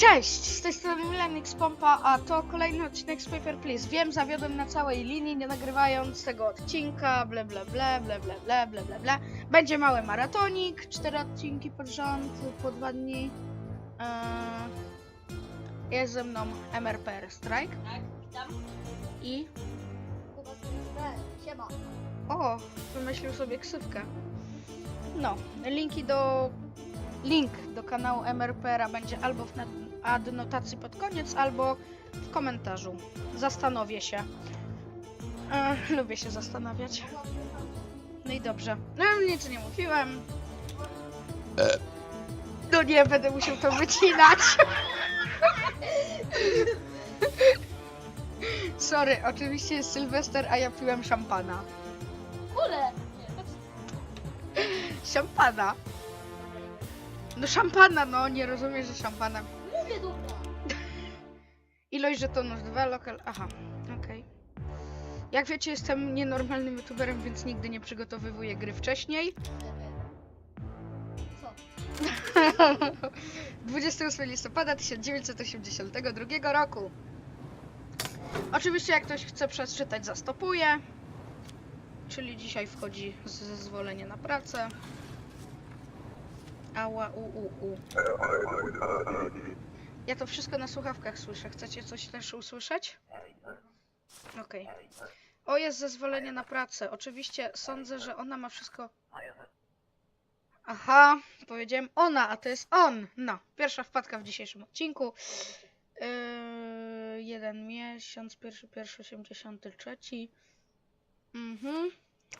Cześć, z tej strony Milenix Pompa, a to kolejny odcinek z Paper Please. Wiem, zawiodłem na całej linii, nie nagrywając tego odcinka, ble ble ble, ble ble ble, ble ble ble. Będzie mały maratonik, cztery odcinki pod rząd, po dwa dni. Eee, jest ze mną MRPR Strike Tak, witam. i... Siema. O, wymyślił sobie ksywkę. No, linki do... Link do kanału MRPR-a będzie albo w adnotacji pod koniec, albo w komentarzu. Zastanowię się. E, lubię się zastanawiać. No i dobrze. No nic nie mówiłem. No nie, będę musiał to wycinać. Sorry, oczywiście jest Sylwester, a ja piłem szampana. Kule! Szampana. No szampana, no nie rozumiesz, że szampana. Mówię dobra. Ilość żetonów dwa lokal. Aha, okej. Jak wiecie, jestem nienormalnym youtuberem, więc nigdy nie przygotowywuję gry wcześniej. Co? 28 listopada 1982 roku. Oczywiście, jak ktoś chce przeczytać, zastopuje. Czyli dzisiaj wchodzi zezwolenie na pracę. Ała, u, u, u. Ja to wszystko na słuchawkach słyszę. Chcecie coś też usłyszeć? Okej. O, jest zezwolenie na pracę. Oczywiście sądzę, że ona ma wszystko. Aha, powiedziałem ona, a to jest on. No, pierwsza wpadka w dzisiejszym odcinku. Yy, jeden miesiąc, pierwszy, pierwszy, 83. Mhm.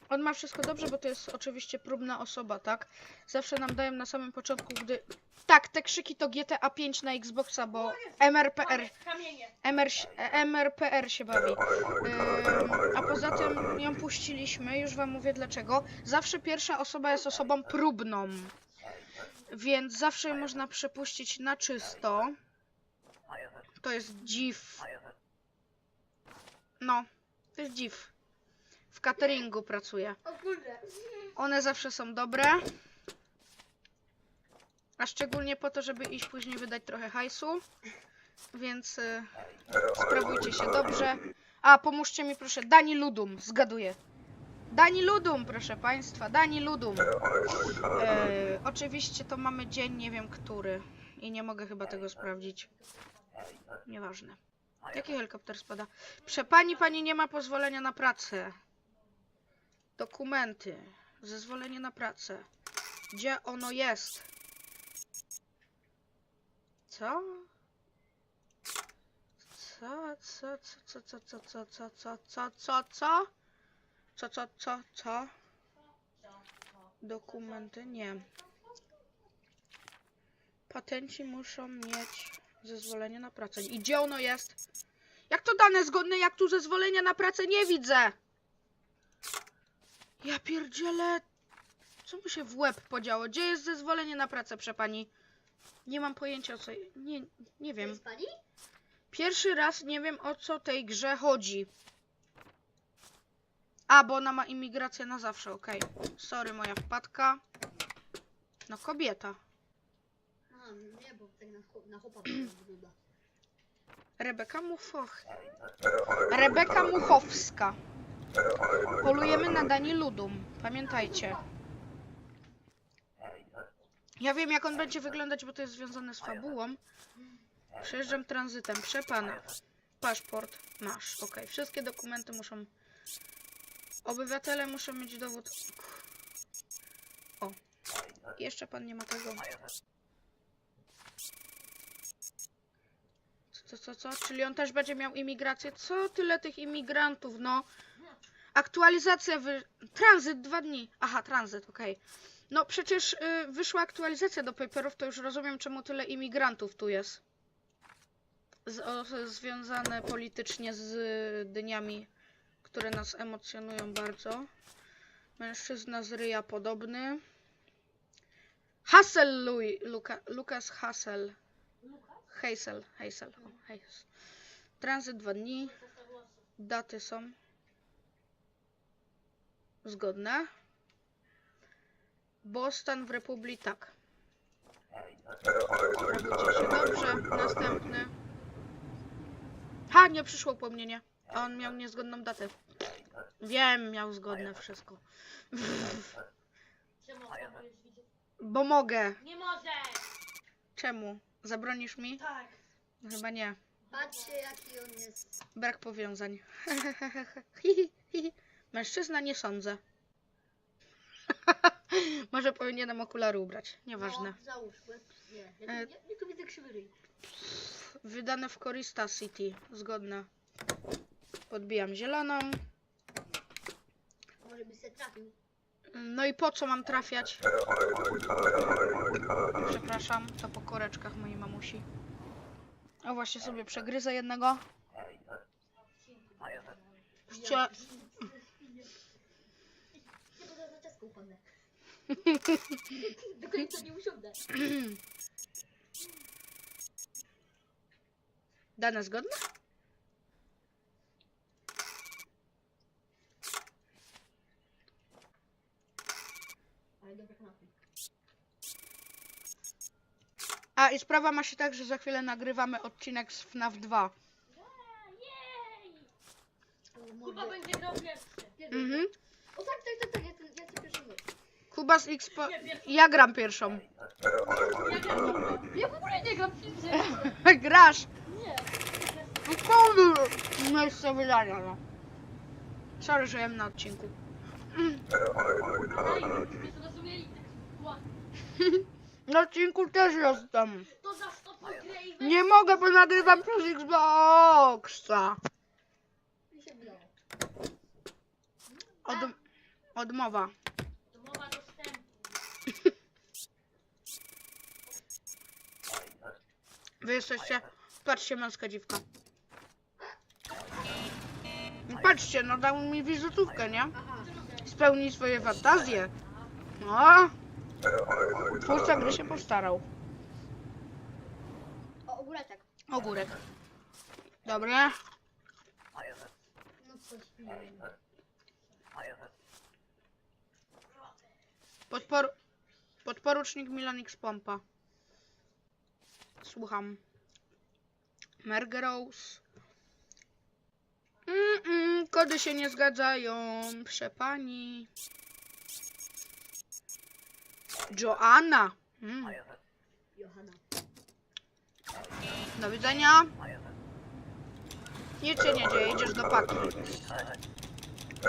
On ma wszystko dobrze, bo to jest oczywiście próbna osoba, tak? Zawsze nam dają na samym początku, gdy... Tak, te krzyki to GTA 5 na Xboxa, bo MRPR. MR, MRPR się bawi. Ym, a poza tym ją puściliśmy, już wam mówię dlaczego. Zawsze pierwsza osoba jest osobą próbną. Więc zawsze ją można przepuścić na czysto. To jest dziw. No, to jest dziw. W cateringu. O kurde. One zawsze są dobre. A szczególnie po to, żeby iść później wydać trochę hajsu. Więc y, sprawujcie się dobrze. A, pomóżcie mi proszę. Dani Ludum, zgaduję. Dani Ludum, proszę Państwa, Dani Ludum. E, oczywiście to mamy dzień, nie wiem który. I nie mogę chyba tego sprawdzić. Nieważne. Jaki helikopter spada? Prze pani, pani nie ma pozwolenia na pracę. Dokumenty. Zezwolenie na pracę. Gdzie ono jest? Co? Co, co, co, co, co, co, co, co, co, co, co? Co, co, co, co? Dokumenty? Nie. Patenci muszą mieć zezwolenie na pracę. I gdzie ono jest? Jak to dane zgodne, jak tu zezwolenia na pracę nie widzę? Ja pierdzielę. Co mu się w łeb podziało? Gdzie jest zezwolenie na pracę, przepani? Nie mam pojęcia o co. Nie, nie wiem. Pani? Pierwszy raz nie wiem o co tej grze chodzi. A, bo ona ma imigrację na zawsze, okej. Sorry, moja wpadka. No kobieta. A, nie, bo tak na, chłop- na chłopa wygląda. Rebeka Muchoch. Rebeka Muchowska. Polujemy na Dani Ludum. Pamiętajcie. Ja wiem jak on będzie wyglądać, bo to jest związane z fabułą. Przejeżdżam tranzytem. Przepana. Paszport masz. Ok. Wszystkie dokumenty muszą... Obywatele muszą mieć dowód... O. Jeszcze pan nie ma tego. Co, co, co? Czyli on też będzie miał imigrację? Co tyle tych imigrantów, no? Aktualizacja wy... Tranzyt, dwa dni. Aha, tranzyt, okej. No przecież y, wyszła aktualizacja do paperów, to już rozumiem, czemu tyle imigrantów tu jest. Z, o, związane politycznie z dniami, które nas emocjonują bardzo. Mężczyzna z ryja podobny. Hassel Louis, Luka, Lukas Hassel. Hazel, Hazel, o, Hazel. Tranzyt dwa dni. Daty są zgodne. Boston w Republii tak. Dobrze. Następny. Ha, nie przyszło pomnienie. A on miał niezgodną datę. Wiem, miał zgodne wszystko. Bo mogę. Nie możesz! Czemu? Zabronisz mi? Tak. Chyba nie. Patrzcie jaki on jest. Brak powiązań. Mężczyzna nie sądzę. Może powinienem okulary ubrać. Nieważne. No, załóż, łeb. Nie, ja, E. ja, ja tu widzę krzywy ryj. Wydane w Corista City. Zgodne. Podbijam zieloną. Może by se trafił. No i po co mam trafiać? Przepraszam, to po koreczkach mojej mamusi. O właśnie sobie przegryzę jednego. Chcia... Do końca nie usiądę. Dane zgodne? A i sprawa ma się tak, że za chwilę nagrywamy odcinek z FNAF 2. Jej! Kuba będzie grał pierwszy. Mhm. O tak, tak, tak, tak, ja, ten- ja chcę pierwszy mecz. Kuba z X. Po... Ja gram pierwszą. Ja gram drugą. Ja w ogóle nie gram fizycznie. Grasz! Nie. No kurde! Miejsce wydania, no. Sorry, że jem na odcinku. Ładnie. Na odcinku też jestem. To zastopuj grę i weź Nie mogę, bo nagrywam przez Xboxa. Mi się wydało. Od... Odmowa. dostępu. Wy jesteście... Patrzcie, męska dziwka. Patrzcie, no dał mi wizytówkę, nie? Spełni swoje fantazje. No. Twórca gry się postarał. O, ogóreczek. Ogórek. Dobre. No coś, nie wiem. Podpor... Podporucznik Milan X Pompa. Słucham. Mergerose. Mm -mm, kody się nie zgadzają, proszę pani. Joanna. Mm, Johanna. do widzenia. Nic się nie dzieje, idziesz do paki.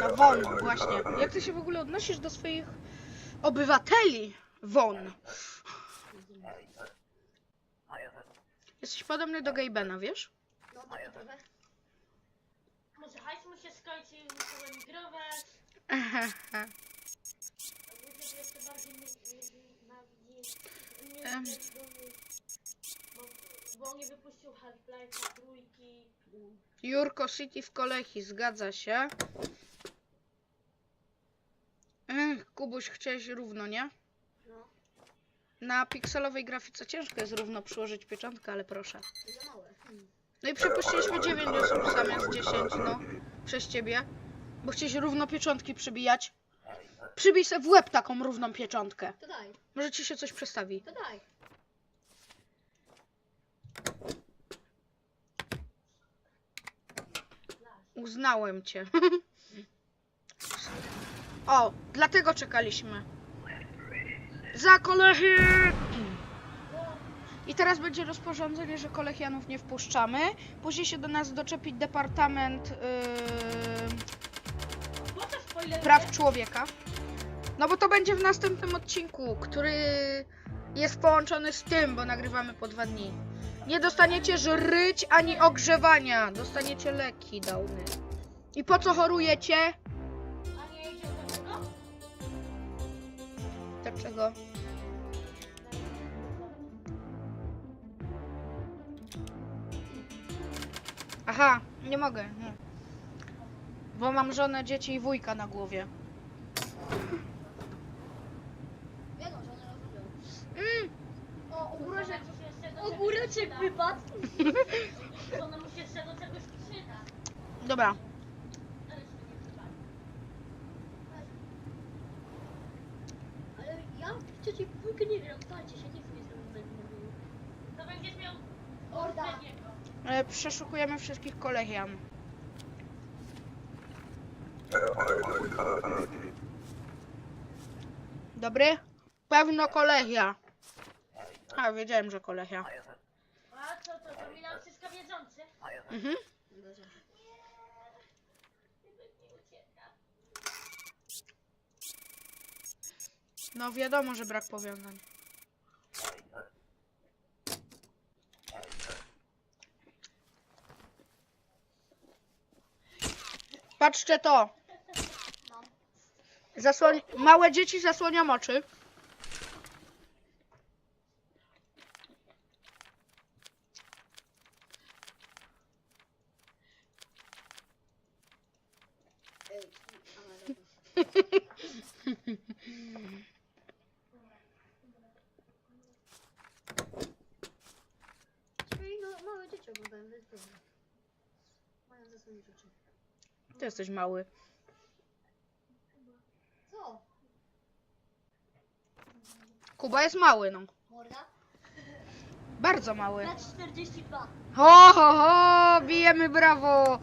No won, właśnie. Jak ty się w ogóle odnosisz do swoich obywateli? Won. Jesteś podobny do Gabena, wiesz? No. Może hajs mu się skończy i muszę bo, nie wypuścił Half-Life'a trójki. Jurko City w Kolechi, zgadza się. Kubuś, chciałeś równo, nie? No, Na pikselowej grafice ciężko jest równo przyłożyć pieczątkę, ale proszę. No i przepuściliśmy 9 osób zamiast 10, no. Przez ciebie. Bo chcieliś równo pieczątki przybijać. Przybij se w łeb taką równą pieczątkę. To daj, Może ci się coś przestawi. to daj. Uznałem cię. o, dlatego czekaliśmy. Za kolechy! I teraz będzie rozporządzenie, że kolechianów nie wpuszczamy. Później się do nas doczepi Departament yy? Praw Człowieka. No bo to będzie w następnym odcinku, który jest połączony z tym, bo nagrywamy po dwa dni. Nie dostaniecie żryć ani ogrzewania. Dostaniecie leki, downy. I po co chorujecie? A nie idzie do tego? Dlaczego? Aha, nie mogę. Nie. Bo mam żonę, dzieci i wujka na głowie. Wiedzą, że one rozumieją. Mm. O, ogóreczek. Ogóreczek wypadł. Ona mu się jeszcze do czegoś przyda. Dobra. Ale się nie przyda. Ale ja w trzeciej dwójkę nie gram, dajcie się, nie chcę mieć będziesz miał Orda. odpowiedniego. E, Przeszukujemy wszystkich kolegian. Dobry? Pewno kolegia. A, wiedziałem, że kolegia. A co to, to wszystko wiedzący? Mhm. No wiadomo, że brak powiązań. Patrzcie to. Zasłoń... Małe dzieci zasłonią oczy. No, małe dzieci oglądają, to jest dobre. Mają zasłonić oczy. Ty jesteś mały. Kuba jest mały, no. Morda? Bardzo mały. Lat 42. Ho, ho, ho, bijemy brawo.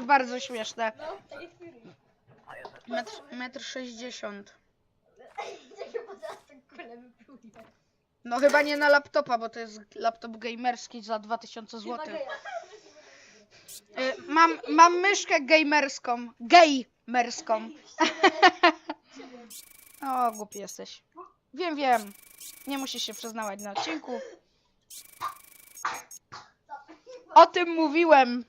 Bardzo śmieszne. No. Metr, metr sześćdziesiąt. Jak ja zaraz ten kulę wypluję. No chyba nie na laptopa, bo to jest laptop gamerski za 2000 Chyba zł. Y, mam, mam myszkę gamerską. Gejmerską. O, głupi jesteś. Wiem, wiem. Nie musisz się przyznawać na odcinku. O tym mówiłem.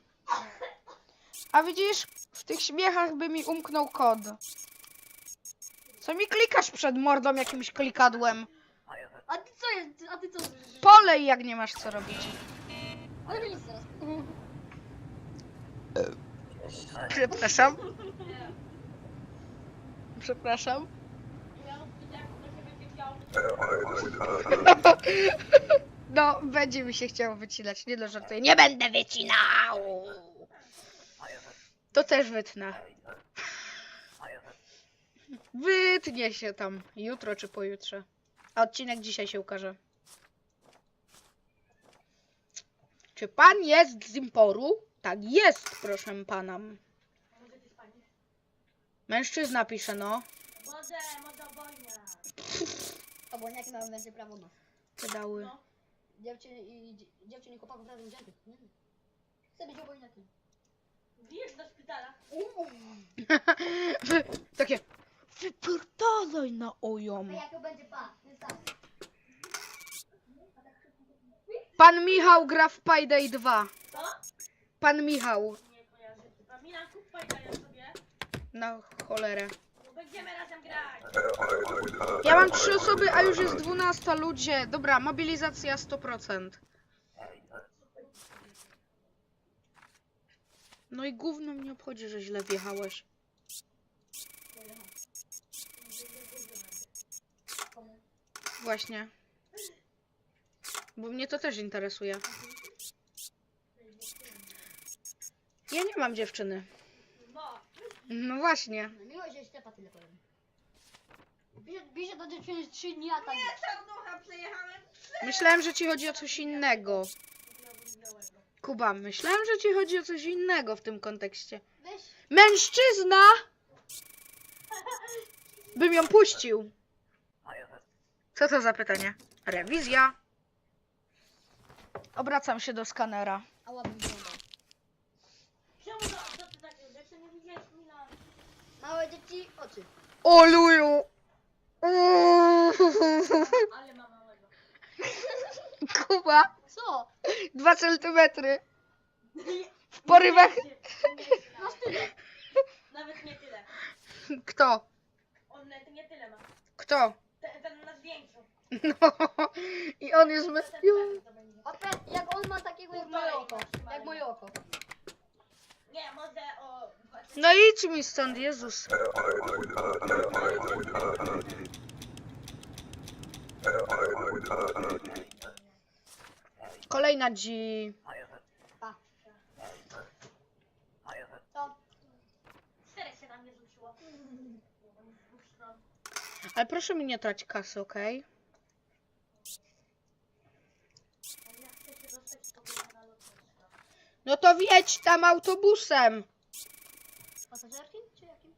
A widzisz, w tych śmiechach by mi umknął kod. Co mi klikasz przed mordą jakimś klikadłem? A ty co jest? A ty co? Polej, jak nie masz co robić. Ale nic teraz. Przepraszam. Przepraszam. No, będzie mi się chciało wycinać. Nie no, żartuję. Nie będę wycinał! To też wytnę. Wytnie się tam jutro czy pojutrze. A odcinek dzisiaj się ukaże. Czy pan jest z Imporu? Tak jest, proszę pana. Mężczyzna pisze, no. Wodę, modobojnia. Obojniaki mają więcej prawo ma. Pedały. No. Dziewczyny i dzie- dziewczyny i chłopaków razem wziętych. Nie. Chcę być obojniakiem. Bijesz do szpitala. Wy, takie. Wypierdalaj na oją. A jak to będzie pa? Tak. Pan Michał gra w Payday 2. Pan Michał. Na cholerę. Będziemy razem grać. Ja mam trzy osoby, a już jest 12 ludzie. Dobra, mobilizacja 100%. No i gówno mnie obchodzi, że źle wjechałeś. Właśnie. Bo mnie to też interesuje. Ja nie mam dziewczyny. No. Właśnie. No miło się Stepa tyle powiem. Bierze, bierze do dziewczyny 3 dni, a tam nie. Czarnucha przejechałem. Myślałem, że ci chodzi o coś innego. Kuba, myślałem, że ci chodzi o coś innego w tym kontekście. Weź. Mężczyzna! Bym ją puścił. Co to za pytanie? Rewizja. Obracam się do skanera. A ładnie wygląda. Czemu to, co ty takiego? Jak to nie widziałeś Milan? Małe dzieci, oczy. O luju! Ale ma małego. Kuba, Co? dwa centymetry. W porywach. Masz tyle. Nawet nie tyle. Kto? On nawet nie tyle ma. Kto? Ten, ten na zdjęciu. No. I on jest... my- Centymetrów to będzie. A pe- jak on ma takiego jak moje oko. Jak moje oko. Nie, może o... No idź mi stąd, Jezus. Kolejna dzi... Pa. Co? Czterech się tam nie rzuciło. Ale proszę mi nie trać kasy, okej? Ale ja chcę się dostać z tobą na lotnisko. No to wjedź tam autobusem. Czy jakim?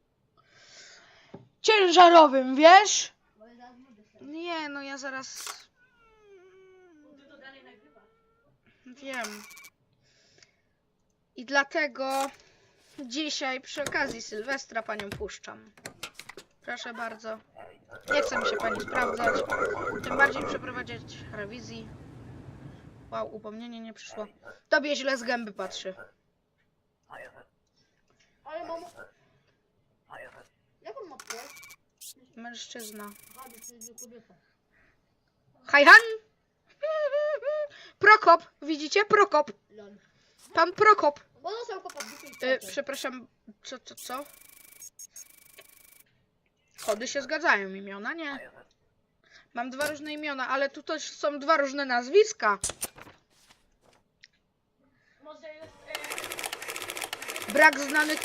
Ciężarowym, wiesz? Bo ja zaraz budę sobie. Nie, no ja zaraz Ty to dalej nagrywasz. wiem. I dlatego dzisiaj przy okazji Sylwestra panią puszczam. Proszę bardzo. Nie chce mi się pani sprawdzać. Tym bardziej przeprowadzać rewizji. Wow, upomnienie nie przyszło. Tobie źle z gęby patrzy. Ale mam... Jak on ma płeć? Mężczyzna. Aha, to jest kobieta. Hajhan! Prokop! Widzicie? Prokop! Lol. Pan Prokop! Bo dostał kopa w dupie i Y, płecie. przepraszam, co, co, co? Kody się zgadzają, imiona nie. Mam dwa różne imiona, ale tu też są dwa różne nazwiska. E, Brak znanych,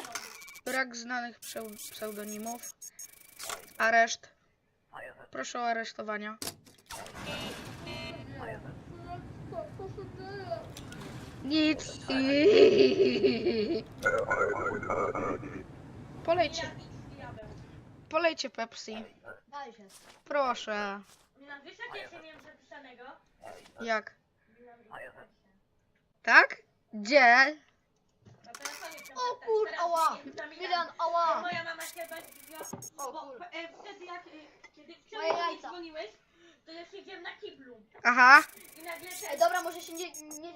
brak znanych pseu- pseudonimów. Areszt. Proszę o aresztowania. Nic. Polejcie. Polejcie Pepsi. Daj się. Proszę. Wiesz jak ja się miałem zapisanego? Jak? Na wysokości. Tak? Gdzie? Na telefonie O kur, teraz ała. nie. Milan, ała. Moja mama się bawiła, O bo kur. e, wtedy jak, e, kiedy wczoraj jajca. dzwoniłeś, to ja siedziałem na kiblu Aha. i nagle Ej, ten, dobra, może się nie... nie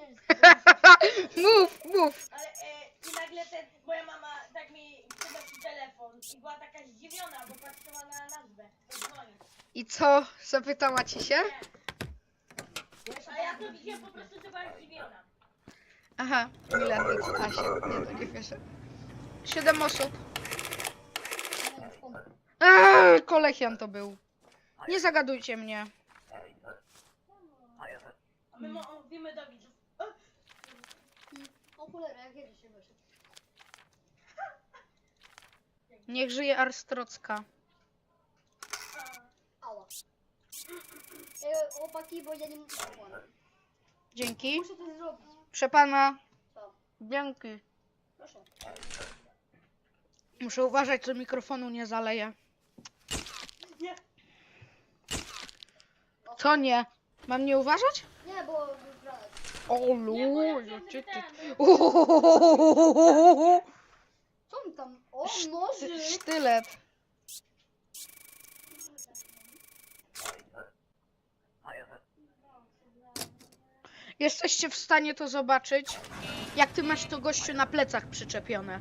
mów, mów. ale e, i nagle ten, moja mama tak mi przynosi telefon i była taka zdziwiona, bo patrzyła na nazwę, to dzwoni. I co? Zapytała ci się? Nie. A ja to widziałem po prostu, że była zdziwiona. Aha. Milan X. A, się, nie, takie pierwsze. Siedem osób. Eee, kolechian to był. Nie zagadujcie mnie. A my mówimy do widzów. O, cholera, jak jedzie się wyszedł. Niech żyje Arstrocka. Ała. Ej, chłopaki, bo ja nie muszę... Dzięki. Muszę to zrobić. Proszę pana. Co? Dzięki. Proszę. Muszę uważać, że mikrofonu nie zaleje. Nie. Co nie? Mam nie uważać? Nie, bo... O ty. Co mi tam? O! Sztylet. Jesteście w stanie to zobaczyć? Jak ty masz to gościu na plecach przyczepione.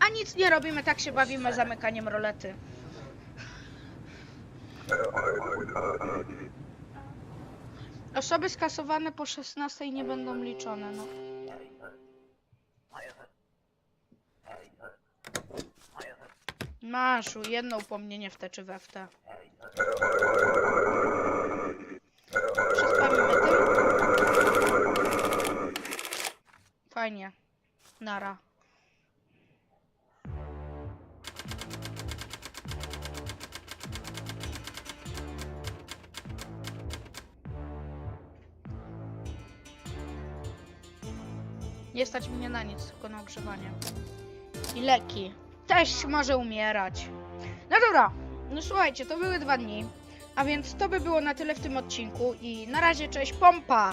A nic nie robimy, tak się bawimy zamykaniem rolety. Osoby skasowane po 16 nie będą liczone, no. Maszu, jedno upomnienie w te czy we w te. Fajnie. Nara. Nie stać mnie na nic, tylko na ogrzewanie. I leki. Też może umierać. No dobra, no słuchajcie, to były dwa dni. A więc to by było na tyle w tym odcinku i na razie cześć pompa!